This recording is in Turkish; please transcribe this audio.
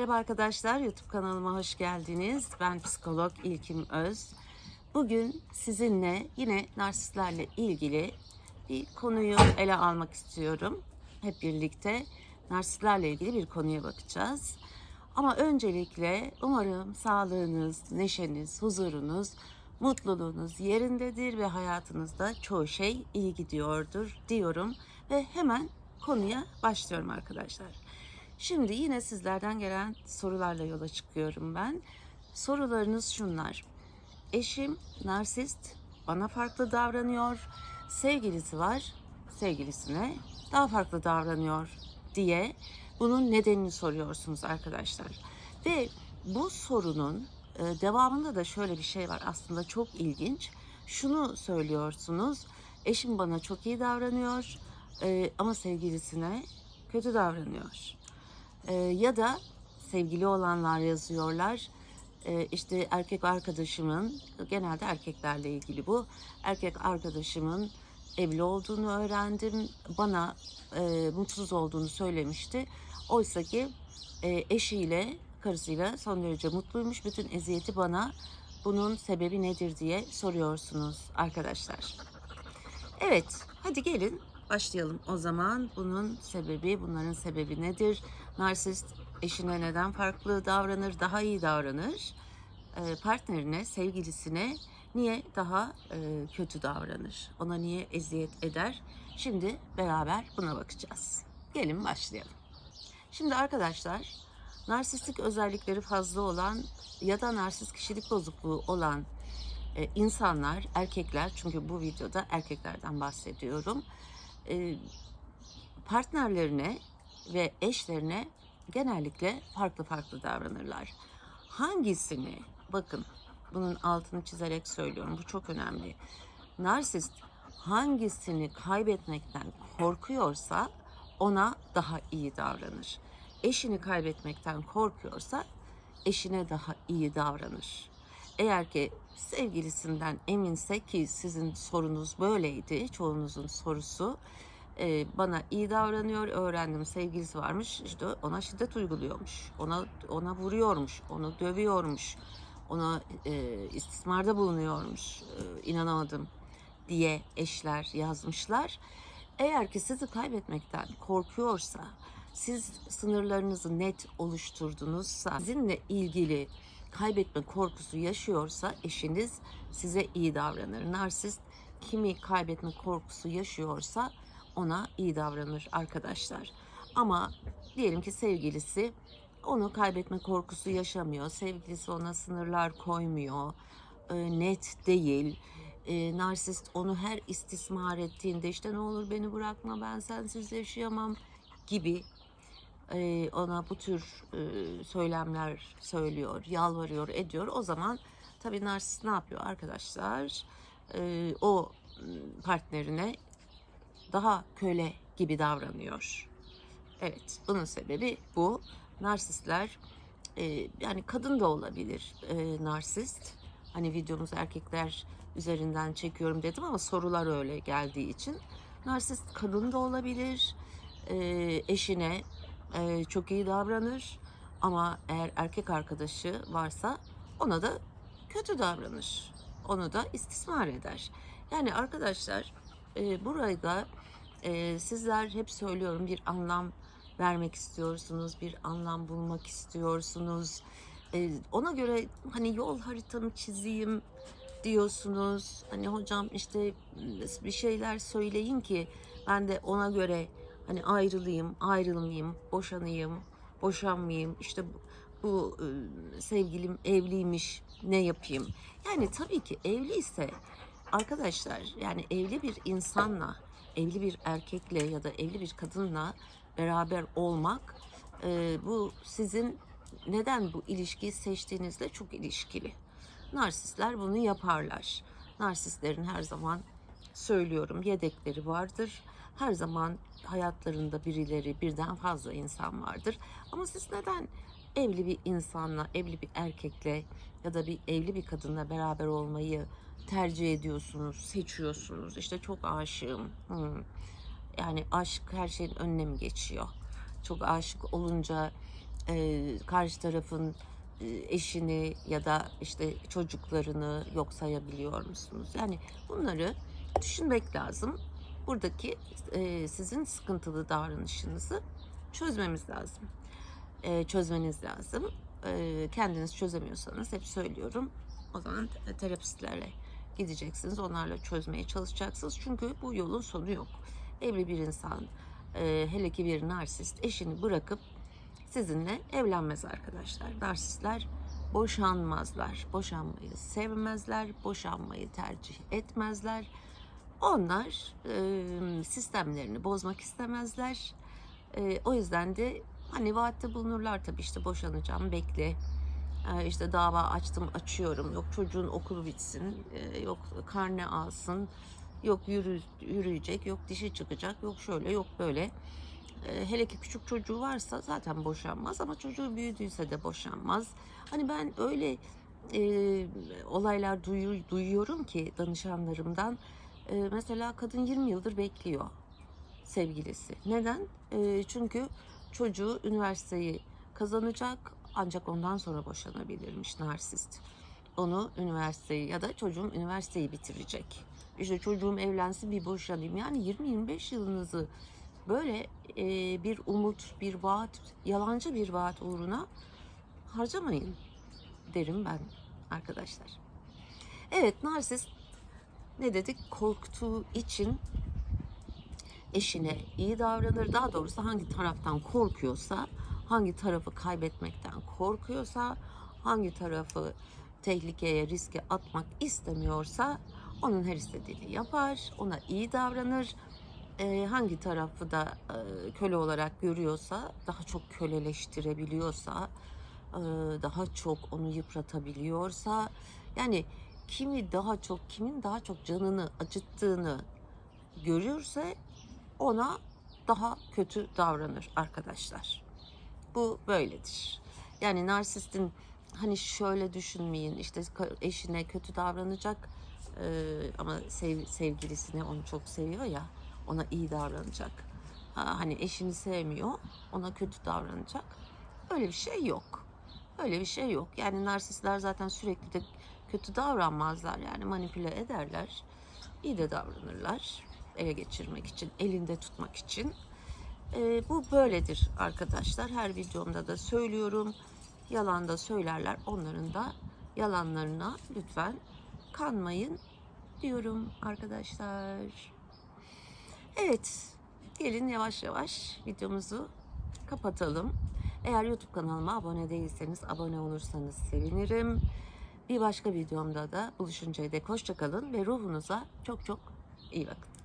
Merhaba arkadaşlar, YouTube kanalıma hoş geldiniz. Ben psikolog İlkim Öz. Bugün sizinle yine narsistlerle ilgili bir konuyu ele almak istiyorum. Hep birlikte narsistlerle ilgili bir konuya bakacağız. Ama öncelikle umarım sağlığınız, neşeniz, huzurunuz, mutluluğunuz yerindedir ve hayatınızda çoğu şey iyi gidiyordur diyorum. Ve hemen konuya başlıyorum arkadaşlar. Şimdi yine sizlerden gelen sorularla yola çıkıyorum ben. Sorularınız şunlar. Eşim narsist, bana farklı davranıyor. Sevgilisi var, sevgilisine daha farklı davranıyor diye bunun nedenini soruyorsunuz arkadaşlar. Ve bu sorunun e, devamında da şöyle bir şey var aslında çok ilginç. Şunu söylüyorsunuz. Eşim bana çok iyi davranıyor e, ama sevgilisine kötü davranıyor. Ee, ya da sevgili olanlar yazıyorlar. Ee, işte erkek arkadaşımın, genelde erkeklerle ilgili bu. Erkek arkadaşımın evli olduğunu öğrendim. Bana e, mutsuz olduğunu söylemişti. Oysa ki e, eşiyle, karısıyla son derece mutluymuş. Bütün eziyeti bana bunun sebebi nedir diye soruyorsunuz arkadaşlar. Evet, hadi gelin başlayalım o zaman. Bunun sebebi, bunların sebebi nedir? Narsist eşine neden farklı davranır, daha iyi davranır? Ee, partnerine, sevgilisine niye daha e, kötü davranır? Ona niye eziyet eder? Şimdi beraber buna bakacağız. Gelin başlayalım. Şimdi arkadaşlar, narsistik özellikleri fazla olan ya da narsist kişilik bozukluğu olan e, insanlar, erkekler çünkü bu videoda erkeklerden bahsediyorum. E, partnerlerine ve eşlerine genellikle farklı farklı davranırlar. Hangisini, bakın bunun altını çizerek söylüyorum, bu çok önemli. Narsist hangisini kaybetmekten korkuyorsa ona daha iyi davranır. Eşini kaybetmekten korkuyorsa eşine daha iyi davranır. Eğer ki sevgilisinden eminse ki sizin sorunuz böyleydi, çoğunuzun sorusu e, bana iyi davranıyor, öğrendim sevgilisi varmış, işte ona şiddet uyguluyormuş, ona ona vuruyormuş, onu dövüyormuş, ona e, istismarda bulunuyormuş, e, inanamadım diye eşler yazmışlar. Eğer ki sizi kaybetmekten korkuyorsa, siz sınırlarınızı net oluşturdunuzsa, sizinle ilgili kaybetme korkusu yaşıyorsa eşiniz size iyi davranır. Narsist kimi kaybetme korkusu yaşıyorsa ona iyi davranır arkadaşlar. Ama diyelim ki sevgilisi onu kaybetme korkusu yaşamıyor. Sevgilisi ona sınırlar koymuyor. e, net değil. E, narsist onu her istismar ettiğinde işte ne olur beni bırakma ben sensiz yaşayamam gibi e, ona bu tür e, söylemler söylüyor, yalvarıyor, ediyor. O zaman tabii narsist ne yapıyor arkadaşlar? E, o partnerine daha köle gibi davranıyor. Evet, bunun sebebi bu. Narsistler e, yani kadın da olabilir e, narsist. Hani videomuzu erkekler üzerinden çekiyorum dedim ama sorular öyle geldiği için. Narsist kadın da olabilir. E, eşine e, çok iyi davranır. Ama eğer erkek arkadaşı varsa ona da kötü davranır. Onu da istismar eder. Yani arkadaşlar e, burada e, sizler hep söylüyorum bir anlam vermek istiyorsunuz, bir anlam bulmak istiyorsunuz. E, ona göre hani yol haritamı çizeyim diyorsunuz. Hani hocam işte bir şeyler söyleyin ki ben de ona göre hani ayrılayım, ayrılmayayım, boşanayım, boşanmayayım. İşte bu, bu e, sevgilim evliymiş, ne yapayım? Yani tabii ki evliyse arkadaşlar yani evli bir insanla, evli bir erkekle ya da evli bir kadınla beraber olmak e, bu sizin neden bu ilişkiyi seçtiğinizle çok ilişkili. Narsistler bunu yaparlar. Narsistlerin her zaman söylüyorum yedekleri vardır. Her zaman hayatlarında birileri birden fazla insan vardır. Ama siz neden evli bir insanla, evli bir erkekle ya da bir evli bir kadınla beraber olmayı tercih ediyorsunuz, seçiyorsunuz? İşte çok aşığım. Hmm. Yani aşk her şeyin önüne mi geçiyor? Çok aşık olunca e, karşı tarafın e, eşini ya da işte çocuklarını yok sayabiliyor musunuz? Yani bunları düşünmek lazım. Buradaki e, sizin sıkıntılı davranışınızı çözmemiz lazım. E, çözmeniz lazım. E, kendiniz çözemiyorsanız hep söylüyorum. O zaman te- terapistlere gideceksiniz. Onlarla çözmeye çalışacaksınız. Çünkü bu yolun sonu yok. Evli bir insan, e, hele ki bir narsist eşini bırakıp sizinle evlenmez arkadaşlar. Narsistler boşanmazlar. Boşanmayı sevmezler. Boşanmayı tercih etmezler. Onlar e, sistemlerini bozmak istemezler. E, o yüzden de hani vaatte bulunurlar tabii işte boşanacağım bekle. E, işte dava açtım açıyorum. Yok çocuğun okulu bitsin. E, yok karne alsın. Yok yürü, yürüyecek. Yok dişi çıkacak. Yok şöyle yok böyle. E, hele ki küçük çocuğu varsa zaten boşanmaz ama çocuğu büyüdüyse de boşanmaz. Hani ben öyle e, olaylar duyu, duyuyorum ki danışanlarımdan. E, mesela kadın 20 yıldır bekliyor sevgilisi. Neden? E, çünkü çocuğu üniversiteyi kazanacak ancak ondan sonra boşanabilirmiş narsist. Onu üniversiteyi ya da çocuğum üniversiteyi bitirecek. İşte çocuğum evlensin bir boşanayım. Yani 20-25 yılınızı böyle e, bir umut, bir vaat, yalancı bir vaat uğruna harcamayın derim ben arkadaşlar. Evet narsist ne dedik korktuğu için eşine iyi davranır. Daha doğrusu hangi taraftan korkuyorsa, hangi tarafı kaybetmekten korkuyorsa, hangi tarafı tehlikeye, riske atmak istemiyorsa onun her istediğini yapar, ona iyi davranır. Ee, hangi tarafı da e, köle olarak görüyorsa, daha çok köleleştirebiliyorsa, e, daha çok onu yıpratabiliyorsa, yani kimi daha çok, kimin daha çok canını acıttığını görürse ona daha kötü davranır arkadaşlar. Bu böyledir. Yani narsistin hani şöyle düşünmeyin işte eşine kötü davranacak e, ama sev- sevgilisine onu çok seviyor ya ona iyi davranacak. Ha, hani eşini sevmiyor ona kötü davranacak. Öyle bir şey yok. Öyle bir şey yok. Yani narsistler zaten sürekli de kötü davranmazlar yani manipüle ederler. İyi de davranırlar ele geçirmek için, elinde tutmak için. Ee, bu böyledir arkadaşlar. Her videomda da söylüyorum. Yalan da söylerler. Onların da yalanlarına lütfen kanmayın diyorum arkadaşlar. Evet, gelin yavaş yavaş videomuzu kapatalım. Eğer YouTube kanalıma abone değilseniz abone olursanız sevinirim. Bir başka videomda da buluşuncaya dek hoşça kalın ve ruhunuza çok çok iyi bakın.